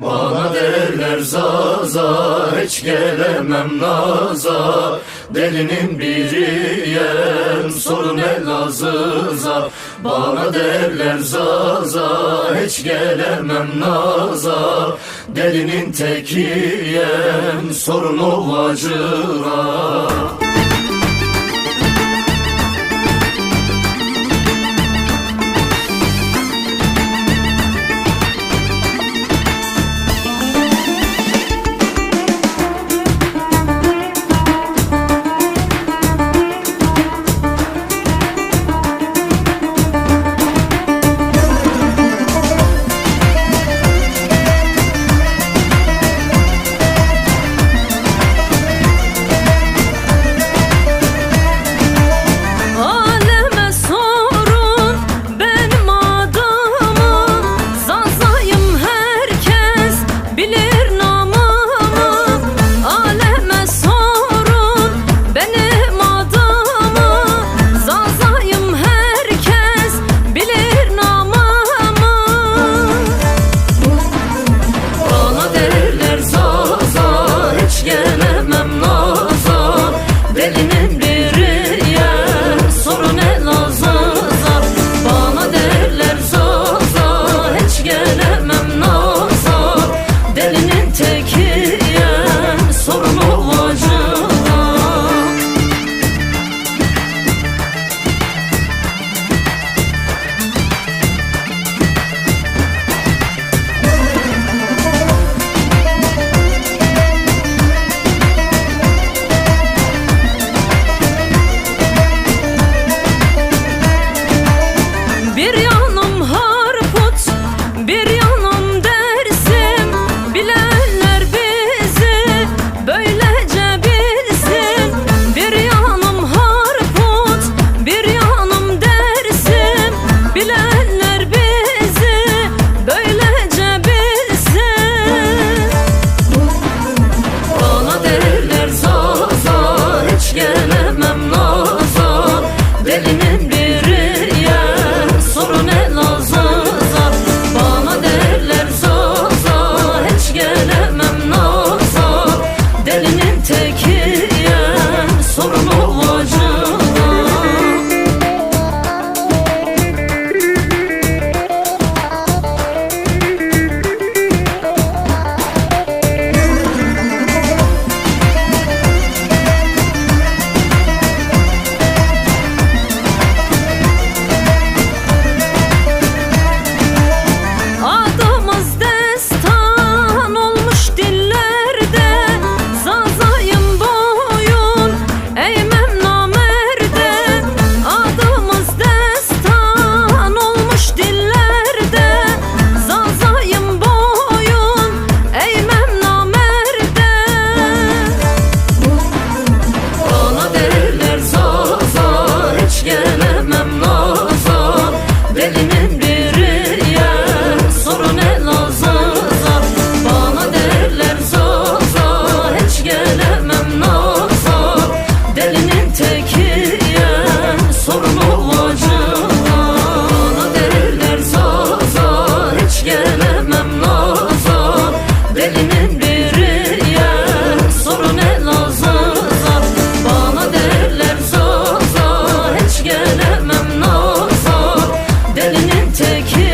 Bana derler zaza hiç gelemem naza Delinin biriyem sorun elazıza Bana derler zaza hiç gelemem naza Delinin tekiyem sorun ovacıra Take care. Take care.